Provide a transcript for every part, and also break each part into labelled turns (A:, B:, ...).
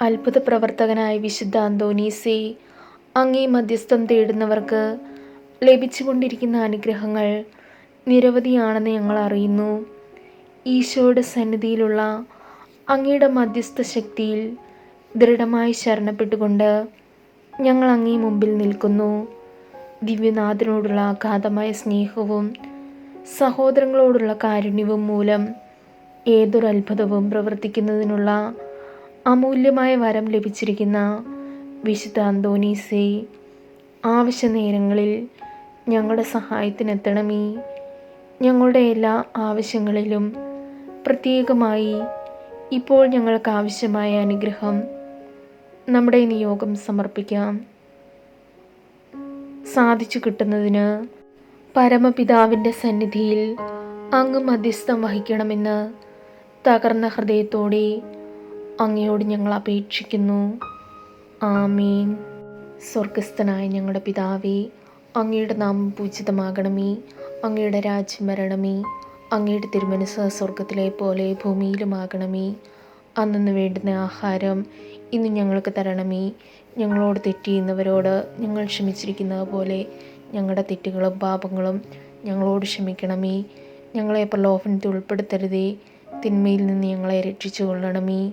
A: അത്ഭുത പ്രവർത്തകനായ വിശുദ്ധ അന്തോനീസി അങ്ങേ മധ്യസ്ഥം തേടുന്നവർക്ക് ലഭിച്ചുകൊണ്ടിരിക്കുന്ന അനുഗ്രഹങ്ങൾ നിരവധിയാണെന്ന് ഞങ്ങൾ അറിയുന്നു. ഈശോയുടെ സന്നിധിയിലുള്ള അങ്ങയുടെ മധ്യസ്ഥ ശക്തിയിൽ ദൃഢമായി ശരണപ്പെട്ടുകൊണ്ട് ഞങ്ങൾ അങ്ങേ മുമ്പിൽ നിൽക്കുന്നു. ദിവ്യനാഥനോടുള്ള അഗാധമായ സ്നേഹവും സഹോദരങ്ങളോടുള്ള കാരുണ്യവും മൂലം ഏതൊരു അത്ഭുതവും പ്രവർത്തിക്കുന്നതിനുള്ള അമൂല്യമായ വരം ലഭിച്ചിരിക്കുന്ന വിശുദ്ധ അന്തോനീസെ ആവശ്യ നേരങ്ങളിൽ ഞങ്ങളുടെ സഹായത്തിനെത്തണമേ. ഞങ്ങളുടെ എല്ലാ ആവശ്യങ്ങളിലും പ്രത്യേകമായി ഇപ്പോൾ ഞങ്ങൾക്ക് ആവശ്യമായ അനുഗ്രഹം നമ്മുടെ നിയോഗം സമർപ്പിക്കാം. സാധിച്ചു കിട്ടുന്നതിന് പരമപിതാവിന്റെ സന്നിധിയിൽ അങ്ങ് മധ്യസ്ഥം വഹിക്കണമെന്ന് തകർന്ന ഹൃദയത്തോടെ അങ്ങയോട് ഞങ്ങൾ അപേക്ഷിക്കുന്നു ആമീൻ. സ്വർഗസ്ഥനായ ഞങ്ങളുടെ പിതാവേ അങ്ങയുടെ നാമം പൂജിതമാകണമേ. അങ്ങയുടെ രാജ്യം വരണമേ. അങ്ങയുടെ തിരുമനസ് സ്വർഗത്തിലെ പോലെ ഭൂമിയിലുമാകണമേ. അന്നു വേണ്ടുന്ന ആഹാരം ഇന്ന് ഞങ്ങൾക്ക് തരണമേ. ഞങ്ങളോട് തെറ്റിയുന്നവരോട് ഞങ്ങൾ ക്ഷമിച്ചിരിക്കുന്നത് പോലെ ഞങ്ങളുടെ തെറ്റുകളും പാപങ്ങളും ഞങ്ങളോട് ക്ഷമിക്കണമേ. ഞങ്ങളെ പ്രലോഭനത്തിൽ ഉൾപ്പെടുത്തരുതേ. തിന്മയിൽ നിന്ന് ഞങ്ങളെ രക്ഷിച്ചു കൊള്ളണമേ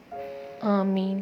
A: ആമീൻ